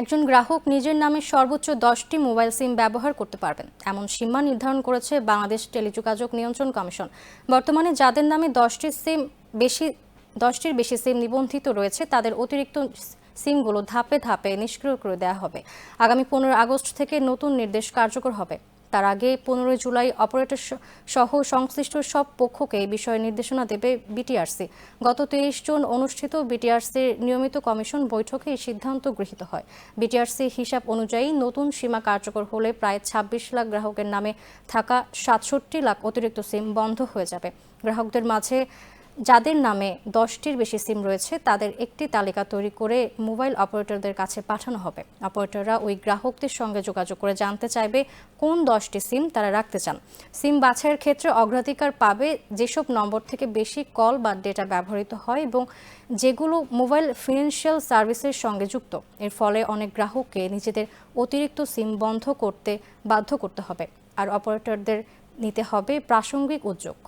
একজন গ্রাহক নিজের নামে সর্বোচ্চ দশটি মোবাইল সিম ব্যবহার করতে পারবেন। এমন সীমা নির্ধারণ করেছে বাংলাদেশ টেলিযোগাযোগ নিয়ন্ত্রণ কমিশন। বর্তমানে যাদের নামে দশটি সিম বেশি, দশটির বেশি সিম নিবন্ধিত রয়েছে, তাদের অতিরিক্ত সিমগুলো ধাপে ধাপে নিষ্ক্রিয় করে দেওয়া হবে। আগামী পনেরো আগস্ট থেকে নতুন নির্দেশ কার্যকর হবে। তার আগে পনেরোই জুলাই অপারেটর সহ সংশ্লিষ্ট সব পক্ষকে এই বিষয়ে নির্দেশনা দেবে বিটিআরসি। গত তিরিশ জুন অনুষ্ঠিত বিটিআরসির নিয়মিত কমিশন বৈঠকে এই সিদ্ধান্ত গৃহীত হয়। বিটিআরসি হিসাব অনুযায়ী নতুন সীমা কার্যকর হলে প্রায় ছাব্বিশ লাখ গ্রাহকের নামে থাকা সাতষট্টি লাখ অতিরিক্ত সিম বন্ধ হয়ে যাবে। গ্রাহকদের মাঝে যাদের নামে দশটির বেশি সিম রয়েছে, তাদের একটি তালিকা তৈরি করে মোবাইল অপারেটরদের কাছে পাঠানো হবে। অপারেটররা ওই গ্রাহকদের সঙ্গে যোগাযোগ করে জানতে চাইবে কোন দশটি সিম তারা রাখতে চান। সিম বাছাইয়ের ক্ষেত্রে অগ্রাধিকার পাবে যেসব নম্বর থেকে বেশি কল বা ডেটা ব্যবহৃত হয় এবং যেগুলো মোবাইল ফিনান্সিয়াল সার্ভিসের সঙ্গে যুক্ত। এর ফলে অনেক গ্রাহককে নিজেদের অতিরিক্ত সিম বন্ধ করতে বাধ্য করতে হবে। আর অপারেটরদের নিতে হবে প্রাসঙ্গিক উদ্যোগ।